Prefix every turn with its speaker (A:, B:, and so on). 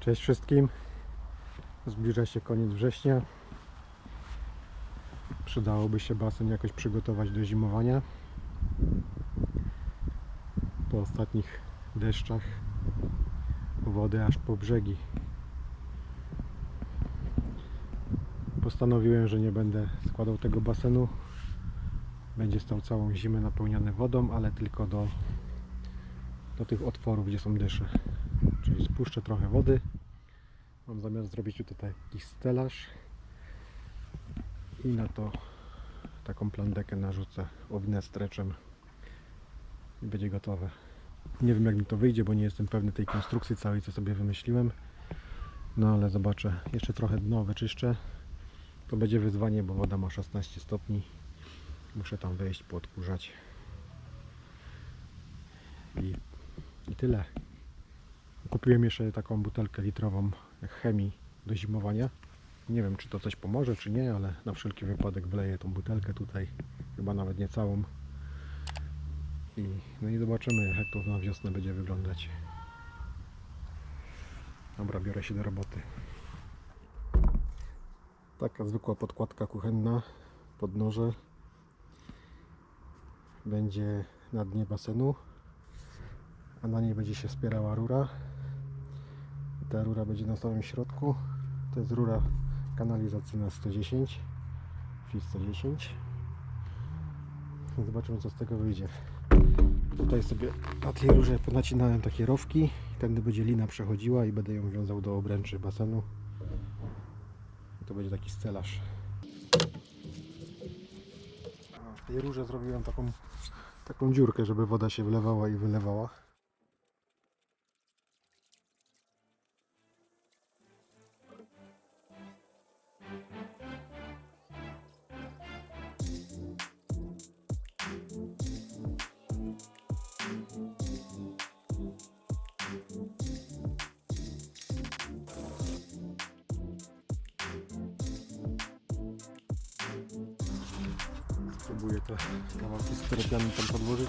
A: Cześć wszystkim. Zbliża się koniec września. Przydałoby się basen jakoś przygotować do zimowania. Po ostatnich deszczach wody aż po brzegi. Postanowiłem, że nie będę składał tego basenu. Będzie stał całą zimę napełniony wodą, ale tylko do, do tych otworów, gdzie są dysze. Spuszczę trochę wody. Mam zamiar zrobić tutaj taki stelaż i na to taką plandekę narzucę, owinę streczem i będzie gotowe. Nie wiem jak mi to wyjdzie, bo nie jestem pewny tej konstrukcji całej, co sobie wymyśliłem. No ale zobaczę. Jeszcze trochę dno wyczyszczę. To będzie wyzwanie, bo woda ma 16 stopni. Muszę tam wejść, podkurzać. I, I tyle. Kupiłem jeszcze taką butelkę litrową chemii do zimowania. Nie wiem, czy to coś pomoże, czy nie, ale na wszelki wypadek wleję tą butelkę tutaj. Chyba nawet nie całą. I, no i zobaczymy, jak to na wiosnę będzie wyglądać. Dobra, biorę się do roboty. Taka zwykła podkładka kuchenna pod noże. Będzie na dnie basenu, a na niej będzie się wspierała rura. Ta rura będzie na samym środku. To jest rura kanalizacyjna 110, FI 110. Zobaczymy co z tego wyjdzie. Tutaj sobie na tej rurze ponacinałem takie rowki. Tędy będzie lina przechodziła i będę ją wiązał do obręczy basenu. To będzie taki stelaż. W tej rurze zrobiłem taką, taką dziurkę, żeby woda się wlewała i wylewała. Будет это. Я вам из там подложить.